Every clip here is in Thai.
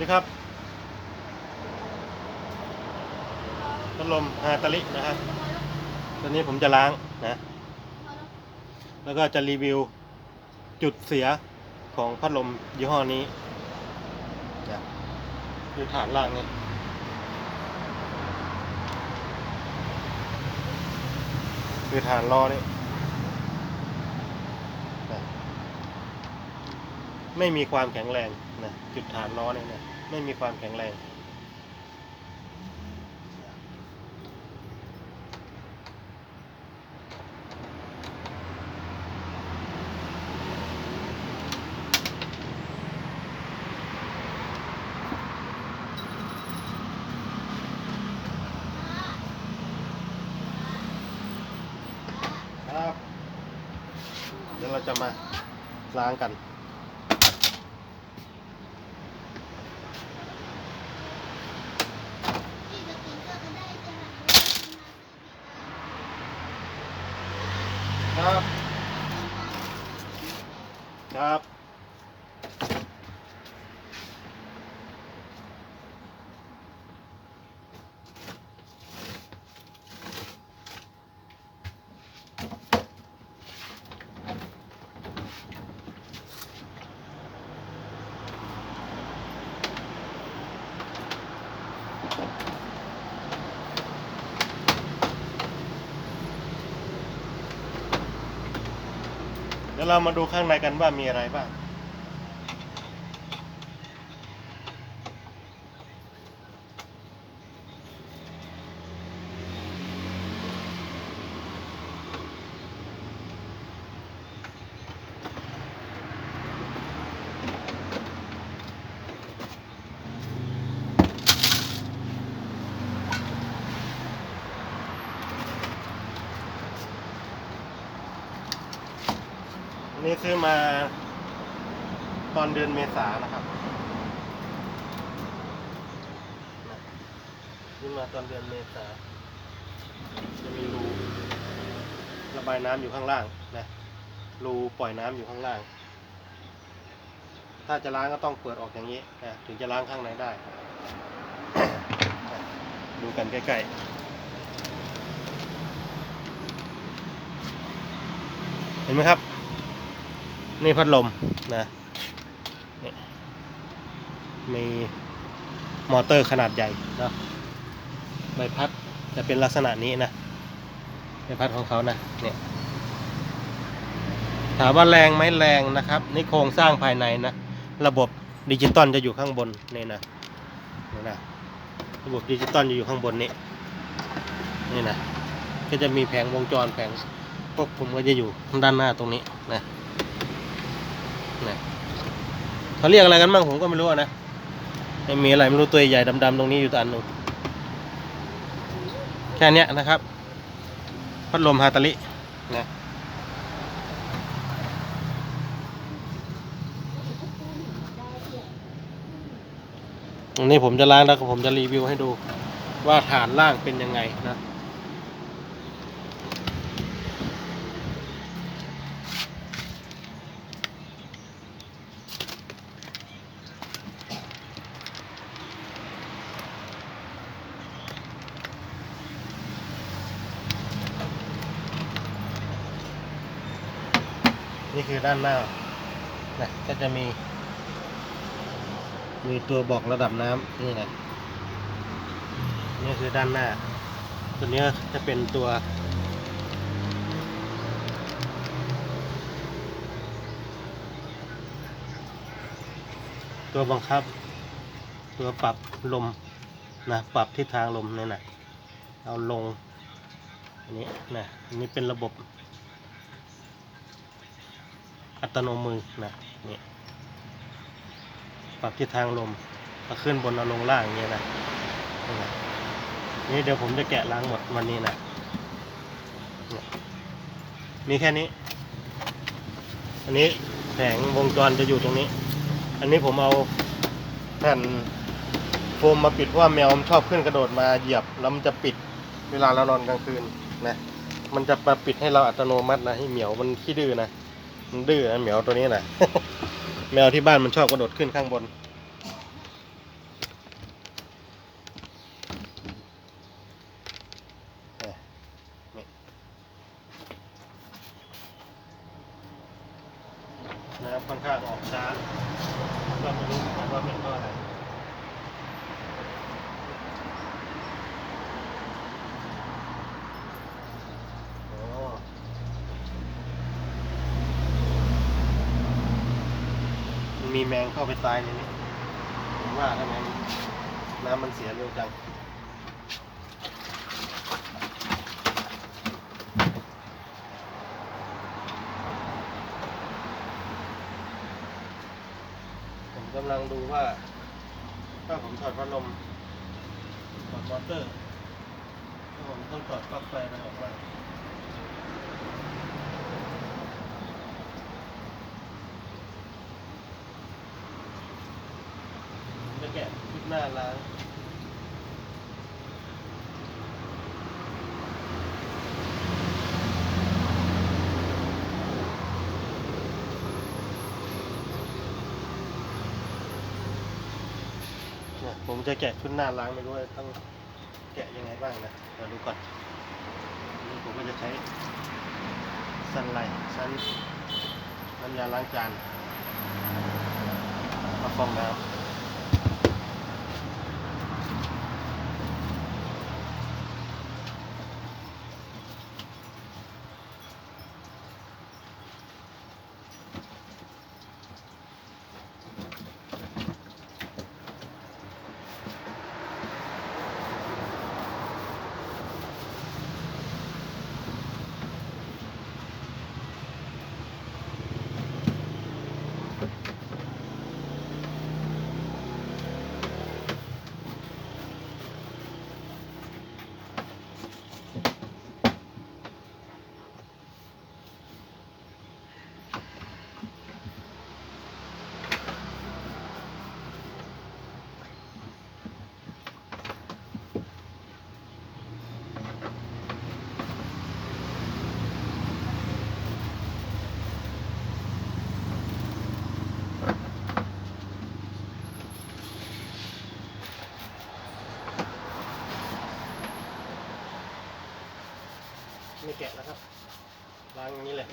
นี่ครับพัดลมฮาตาลินะครับตอนนี้ผมจะล้างนะ แล้วก็จะรีวิวจุดเสียของพัดลมยี่ห้อนี้นะดูฐานล่างนี่คือฐานล้อนี่นะ ไม่มีความแข็งแรงนะจุดฐานล้อเนี่นะไม่มีความแข็งแรง ครับ เดี๋ยวเราจะมาล้างกัน ดี๋ยวเรามาดูข้างในกันว่ามีอะไรบ้าง นี้ซื้อมาตอนเดือนเมษานะครับซื้อมาตอนเดือนเมษาจะมีรูระบายน้ำอยู่ข้างล่างนะรูปล่อยน้ำอยู่ข้างล่าง ถ้าจะล้างก็ต้องเปิดออกอย่างนี้นะถึงจะล้างข้างในได้ ดูกันใกล้ๆเห็นไหมครับ นี่พัดลมนะนี่มีมอเตอร์ขนาดใหญ่นะใบพัดจะเป็นลักษณะนี้นะใบพัดของเขานะเนี่ยถามว่าแรงไหมแรงนะครับนี่โครงสร้างภายในนะระบบดิจิตอลจะอยู่ข้างบนนี่นะนี่นะระบบดิจิตอลจะอยู่ข้างบนนี้นี่นะก็จะมีแผงวงจรแผงควบคุมก็จะอยู่ด้านหน้าตรงนี้นะ นะเขาเรียกอะไรกันบ้างผมก็ไม่รู้นะไม่มีอะไรไม่รู้ตัวใหญ่ดำๆตรงนี้อยู่ตัวอันนึงแค่เนี้ยนะครับ พัดลมฮาตาลินะตรงนี้ผมจะล้างแล้วผมจะรีวิวให้ดูว่าฐานล่างเป็นยังไงนะ คือด้านหน้านะก็จะมี มีตัวบอกระดับน้ำนี่นะนี่คือด้านหน้า ตัวนี้จะเป็นตัว ตัวบังคับ ตัวปรับลมนะปรับทิศทางลมนี่นะเอาลงอันนี้นะอันนี้เป็นระบบ ตโนมือนะนี่ปรับทิศทางลมเอาขึ้นบนเอาลงล่างอย่างเงี้ยนะนี่เดี๋ยวผมจะแกะล้างหมดวันนี้นะนี่ยมีแค่นี้ อันนี้แผงวงจรจะอยู่ตรงนี้ อันนี้ผมเอาแผ่นโฟมมาปิดเพราะว่าแมวมันชอบขึ้นกระโดดมาเหยียบแล้วมันจะปิดเวลาเรานอนกลางคืนนะ มันจะมาปิดให้เราอัตโนมัตินะให้เหมียวมันขี้ดื้อนะ มัดื้อนะเหมียวตัวนี้นะ แมวที่บ้านมันชอบกระโดดขึ้นข้างบน นะครับค่อนข้างออกช้าก็ไม่รู้ว่าเป็นเพราะอะไร งเข้าไปตายในนี้ผมว่าทำไมน้ำมันเสียเร็วจังผมกำลังดูว่า ถ้าผมถอดพัดลมถอดมอเตอร์ถ้าผมต้องถอดปลั๊กไฟมันออกมาจะแกะคลิป หน้าล้างผมจะแกะชุดหน้าล้างไม่รู้ว่าต้องแกะยังไงบ้างนะเดี๋ยวดูก่อนนี่ผมก็จะใช้สันไลสันน้ำยาล้างจานมาฟองน้ำ แกะนะครับล้างอย่างนี้เลย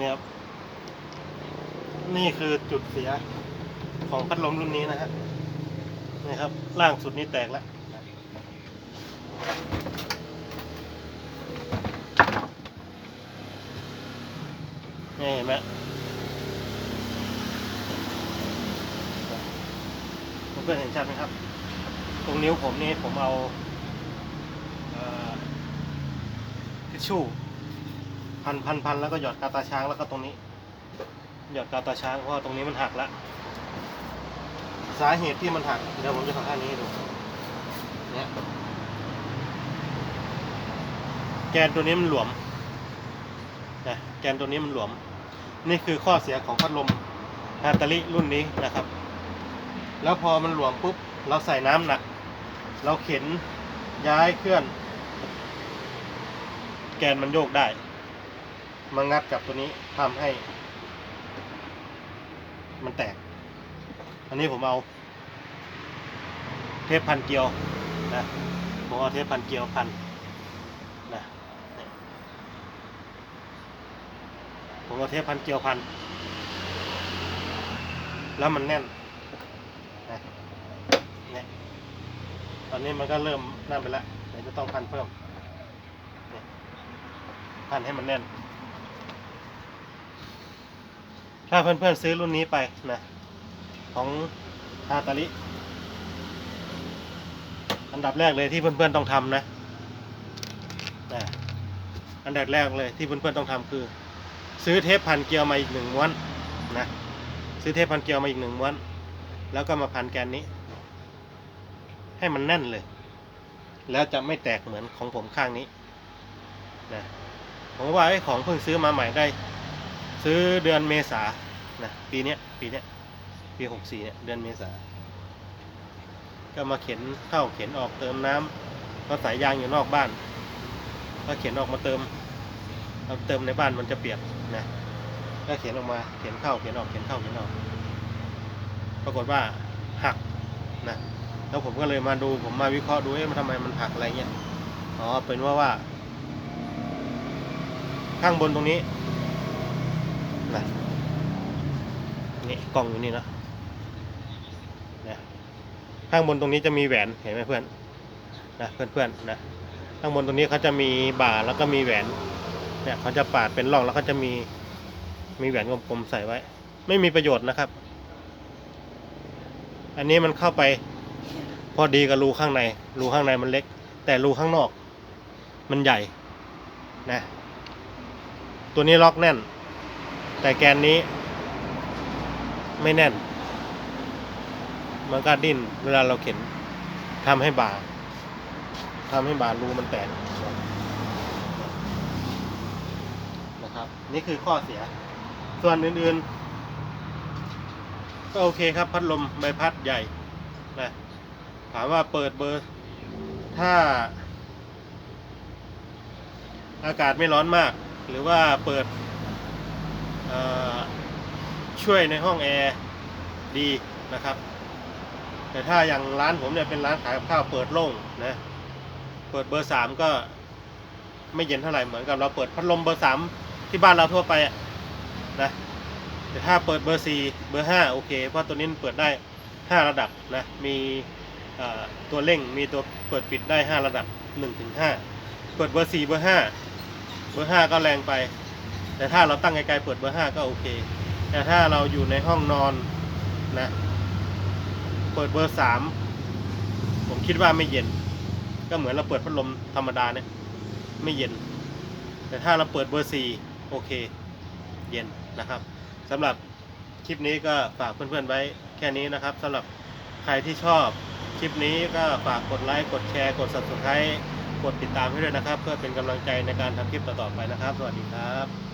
นี่ครับ นี่คือจุดเสียของพัดลมรุ่นนี้นะฮะนี่ครับ ล่างสุดนี้แตกแล้วนี่เห็นไหมเพื่อนเห็นชัดไหมครับ ตรงนิ้วผมนี่ผมเอาทิชชู่ พันพันพันแล้วก็หยอดกาตาช้างแล้วก็ตรงนี้ หยอดกาตาช้างเพราะว่าตรงนี้มันหักแล้วสาเหตุที่มันหักเดี๋ยวผมจะทำท่านี้ให้ดูเนี่ยแกนตัวนี้มันหลวมนะแกนตัวนี้มันหลวม นี่คือข้อเสียของพัดลมฮาตาลิรุ่นนี้นะครับ แล้วพอมันหลวมปุ๊บเราใส่น้ำหนัก เราเข็นย้ายเคลื่อน แกนมันโยกได้ มางัดกับตัวนี้ทำให้ มันแตก อันนี้ผมเอา เทปพันเกลียวนะผมเอาเทปพันเกลียวพันนะผมเอาเทปพันเกลียวพัน แล้วมันแน่นนะเนี่ยตอนนี้มันก็เริ่มนั่นไปแล้วเดี๋ยวจะต้องพันเพิ่มพันให้มันแน่น ถ้าเพื่อนๆซื้อรุ่นนี้ไปนะ ของฮาตาลิอันดับแรกเลยที่เพื่อนๆต้องทำนะนะอันดับแรกเลยที่เพื่อนๆต้องทำคือ ซื้อเทปพันเกลียวมาอีกหนึ่งม้วนนะซื้อเทปพันเกลียวมาอีกหนึ่งม้วน แล้วก็มาพันแกนนี้ ให้มันแน่นเลย แล้วจะไม่แตกเหมือนของผมข้างนี้นะผมว่าไอ้ของเพิ่งซื้อมาใหม่ได้ ซื้อเดือนเมษานะปีเนี้ยปีเนี้ยปีหกสี่เนี่ยเดือนเมษา ก็มาเข็นเข้าเข็นออกเติมน้ำก็สายยางอยู่นอกบ้าน ก็เข็นออกมาเติมเราเติมในบ้านมันจะเปียกนะก็เข็นออกมาเข็นเข้าเข็นออกเข็นเข้าเข็นออก ปรากฏว่าหักนะแล้วผมก็เลยมาดูผมมาวิเคราะห์ดูเอ๊ะมันทำไมมันหักอะไรเงี้ยอ๋อเป็นว่าว่า ข้างบนตรงนี้นะ นี่กล่องอยู่นี่นะนะข้างบนตรงนี้จะมีแหวนเห็นไหมเพื่อนนะเพื่อนๆนะข้างบนตรงนี้เขาจะมีบ่าแล้วก็มีแหวนเนี่ยเขาจะปาดเป็นร่องแล้วเขาจะมีมีแหวนกลมๆใส่ไว้ ไม่มีประโยชน์นะครับ อันนี้มันเข้าไป พอดีกับรูข้างในรูข้างในมันเล็ก แต่รูข้างนอก มันใหญ่นะตัวนี้ล็อกแน่น แต่แกนนี้ ไม่แน่น มันก็ดิ้นเวลาเราเข็นทำให้บาทำให้บารูมันแตกนะครับ นี่คือข้อเสีย ส่วนอื่นๆ ก็โอเคครับ พัดลมใบพัดใหญ่นะถามว่าเปิดเบอร์ ถ้า อากาศไม่ร้อนมาก หรือว่าเปิด เอ่อ ช่วยในห้องแอร์ดีนะครับ แต่ถ้าอย่างร้านผมเนี่ยเป็นร้านขายกับข้าวเปิดโล่งนะเปิดเบอร์สามก็ไม่เย็นเท่าไหร่เหมือนกับเราเปิดพัดลมเบอร์สามที่บ้านเราทั่วไปนะแต่ถ้าเปิดเบอร์สี่เบอร์ห้าโอเค เพราะตัวนี้เปิดได้ห้าระดับนะมีตัวเร่งมีตัวเปิดปิดได้ห้าระดับหนึ่งถึงห้าเปิดเบอร์สี่เบอร์ห้าเบอร์ห้าก็แรงไป แต่ถ้าเราตั้งไกลๆเปิดเบอร์ห้าก็โอเค แต่ถ้าเราอยู่ในห้องนอนนะ เปิดเบอร์สามผมคิดว่าไม่เย็น ก็เหมือนเราเปิดพัดลมธรรมดาเนี่ยไม่เย็น แต่ถ้าเราเปิดเบอร์สี่โอเค เย็นนะครับสำหรับคลิปนี้ก็ฝากเพื่อนๆไว้แค่นี้นะครับสำหรับใครที่ชอบคลิปนี้ก็ฝากกดไลค์กดแชร์กด subscribe กดติดตามให้ด้วยนะครับ เพื่อเป็นกำลังใจในการทำคลิปต่อๆไปนะครับ สวัสดีครับ